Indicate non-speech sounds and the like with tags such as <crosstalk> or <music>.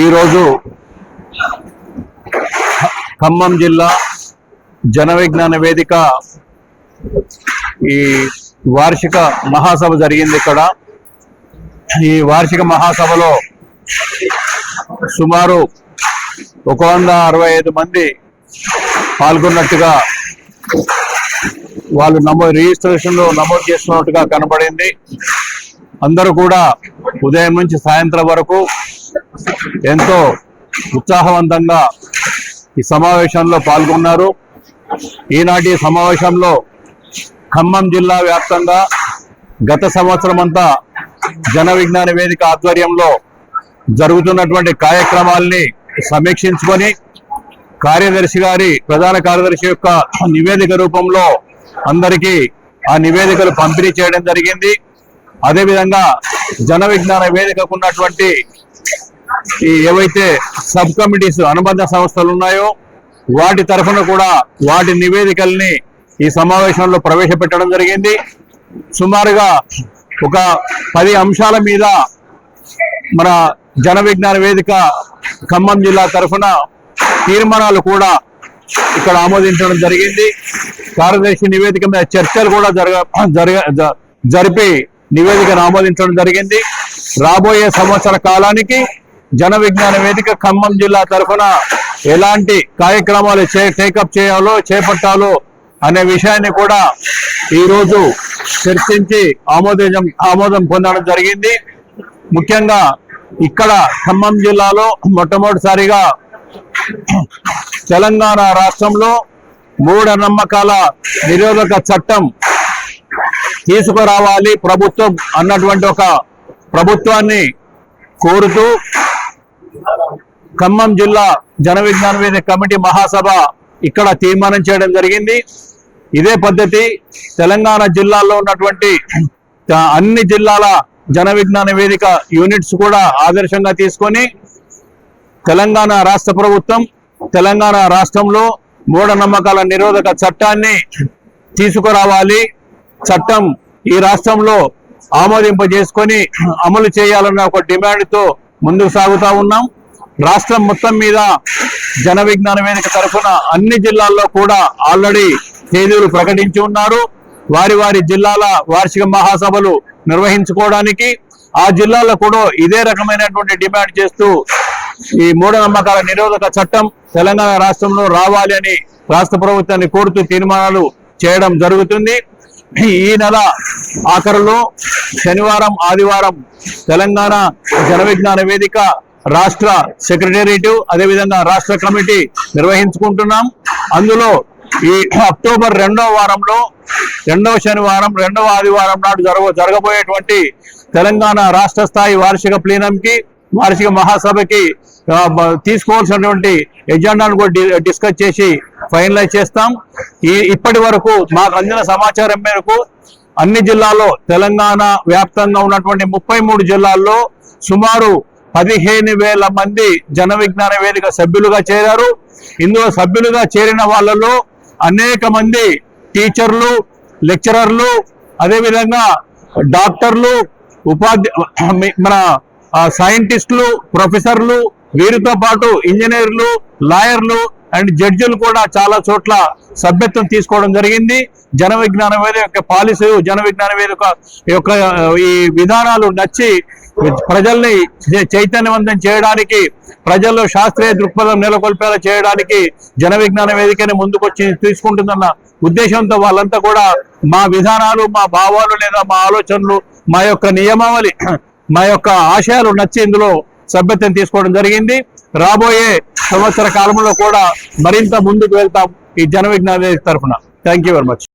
ఈరోజు ఖమ్మం జిల్లా జన విజ్ఞాన వేదిక ఈ వార్షిక మహాసభ జరిగింది ఇక్కడ. ఈ వార్షిక మహాసభలో సుమారు ఒక వంద అరవై ఐదు మంది పాల్గొన్నట్టుగా వాళ్ళు నమోదు రిజిస్ట్రేషన్లో నమోదు చేసుకున్నట్టుగా కనబడింది. అందరూ కూడా ఉదయం నుంచి సాయంత్రం వరకు ఎంతో ఉత్సాహవంతంగా ఈ సమావేశంలో పాల్గొన్నారు. ఈనాటి సమావేశంలో ఖమ్మం జిల్లా వ్యాప్తంగా గత సంవత్సరం అంతా జన విజ్ఞాన వేదిక ఆధ్వర్యంలో జరుగుతున్నటువంటి కార్యక్రమాల్ని సమీక్షించుకొని కార్యదర్శి గారి ప్రధాన కార్యదర్శి యొక్క నివేదిక రూపంలో అందరికీ ఆ నివేదికలు పంపిణీ చేయడం జరిగింది. అదేవిధంగా జన విజ్ఞాన వేదికకు ఉన్నటువంటి ఈ ఏవైతే సబ్ కమిటీస్ అనుబంధ సంస్థలు ఉన్నాయో వాటి తరఫున కూడా వాటి నివేదికల్ని ఈ సమావేశంలో ప్రవేశపెట్టడం జరిగింది. సుమారుగా ఒక పది అంశాల మీద మన జన విజ్ఞాన వేదిక ఖమ్మం జిల్లా తరఫున తీర్మానాలు కూడా ఇక్కడ ఆమోదించడం జరిగింది. కార్యదర్శి నివేదిక మీద చర్చలు కూడా జరగ జరగ జ- జరిపి నివేదికను ఆమోదించడం జరిగింది. రాబోయే సంవత్సర కాలానికి జన విజ్ఞాన వేదిక ఖమ్మం జిల్లా తరఫున ఎలాంటి కార్యక్రమాలు చే టేకప్ చేయాలో చేపట్టాలో అనే విషయాన్ని కూడా ఈరోజు చర్చించి ఆమోదం ఆమోదం పొందడం జరిగింది. ముఖ్యంగా ఇక్కడ ఖమ్మం జిల్లాలో మొట్టమొదటిసారిగా తెలంగాణ రాష్ట్రంలో మూఢనమ్మకాల నిరోధక చట్టం తీసుకురావాలి ప్రభుత్వం అన్నటువంటి ఒక ప్రభుత్వాన్ని కోరుతూ ఖమ్మం జిల్లా జన విజ్ఞాన వేదిక కమిటీ మహాసభ ఇక్కడ తీర్మానం చేయడం జరిగింది. ఇదే పద్ధతి తెలంగాణ జిల్లాల్లో ఉన్నటువంటి అన్ని జిల్లాల జన విజ్ఞాన వేదిక యూనిట్స్ కూడా ఆదర్శంగా తీసుకొని తెలంగాణ రాష్ట్ర ప్రభుత్వం తెలంగాణ రాష్ట్రంలో మూఢనమ్మకాల నిరోధక చట్టాన్ని తీసుకురావాలి. చట్టం ఈ రాష్ట్రంలో ఆమోదింపజేసుకొని అమలు చేయాలన్న ఒక డిమాండ్తో ముందుకు సాగుతా ఉన్నాం. రాష్ట్రం మొత్తం మీద జన విజ్ఞాన వేదిక తరఫున అన్ని జిల్లాల్లో కూడా ఆల్రెడీ తేదీలు ప్రకటించి ఉన్నారు. వారి వారి జిల్లాల వార్షిక మహాసభలు నిర్వహించుకోవడానికి ఆ జిల్లాలో కూడా ఇదే రకమైనటువంటి డిమాండ్ చేస్తూ ఈ మూఢనమ్మకాల నిరోధక చట్టం తెలంగాణ రాష్ట్రంలో రావాలి అని రాష్ట్ర ప్రభుత్వాన్ని కోరుతూ తీర్మానాలు చేయడం జరుగుతుంది. ఈ నెల ఆఖరులో శనివారం ఆదివారం తెలంగాణ జన విజ్ఞాన వేదిక రాష్ట్ర సెక్రటేరియట్ అదేవిధంగా రాష్ట్ర కమిటీ నిర్వహించుకుంటున్నాం. అందులో ఈ అక్టోబర్ రెండవ వారంలో రెండవ శనివారం రెండవ ఆదివారం నాడు జరగ జరగబోయేటువంటి తెలంగాణ రాష్ట్ర స్థాయి వార్షిక ప్లీనంకి వార్షిక మహాసభకి తీసుకోవాల్సినటువంటి ఎజెండాను కూడా డి- డిస్కస్ చేసి ఫైనలైజ్ చేస్తాం. ఈ ఇప్పటి వరకు మాకు అందిన సమాచారం మేరకు అన్ని జిల్లాల్లో తెలంగాణ వ్యాప్తంగా ఉన్నటువంటి ముప్పై మూడు జిల్లాల్లో సుమారు పదిహేను వేల మంది జన విజ్ఞాన వేదిక సభ్యులుగా చేరారు. ఇందులో సభ్యులుగా చేరిన వాళ్ళలో అనేక మంది టీచర్లు లెక్చరర్లు అదేవిధంగా డాక్టర్లు ఉపాధ్యాయ మన సైంటిస్టులు ప్రొఫెసర్లు వీరితో పాటు ఇంజనీర్లు లాయర్లు అండ్ జడ్జిలు కూడా చాలా చోట్ల సభ్యత్వం తీసుకోవడం జరిగింది. జన విజ్ఞాన యొక్క పాలసీ జన విజ్ఞాన వేదిక యొక్క ఈ విధానాలు నచ్చి ప్రజల్ని చైతన్యవంతం చేయడానికి ప్రజల్లో శాస్త్రీయ దృక్పథం నెలకొల్పేలా చేయడానికి జన విజ్ఞాన వేదికనే ముందుకొచ్చి తీసుకుంటుందన్న ఉద్దేశంతో వాళ్ళంతా కూడా మా విధానాలు మా భావాలు లేదా మా ఆలోచనలు మా యొక్క నియమావళి <clears throat> మా యొక్క ఆశయాలు నచ్చి ఇందులో సభ్యత్వం తీసుకోవడం జరిగింది. రాబోయే సంవత్సర కాలంలో కూడా మరింత ముందుకు వెళ్తాం ఈ జన విజ్ఞాన తరఫున. Thank you very much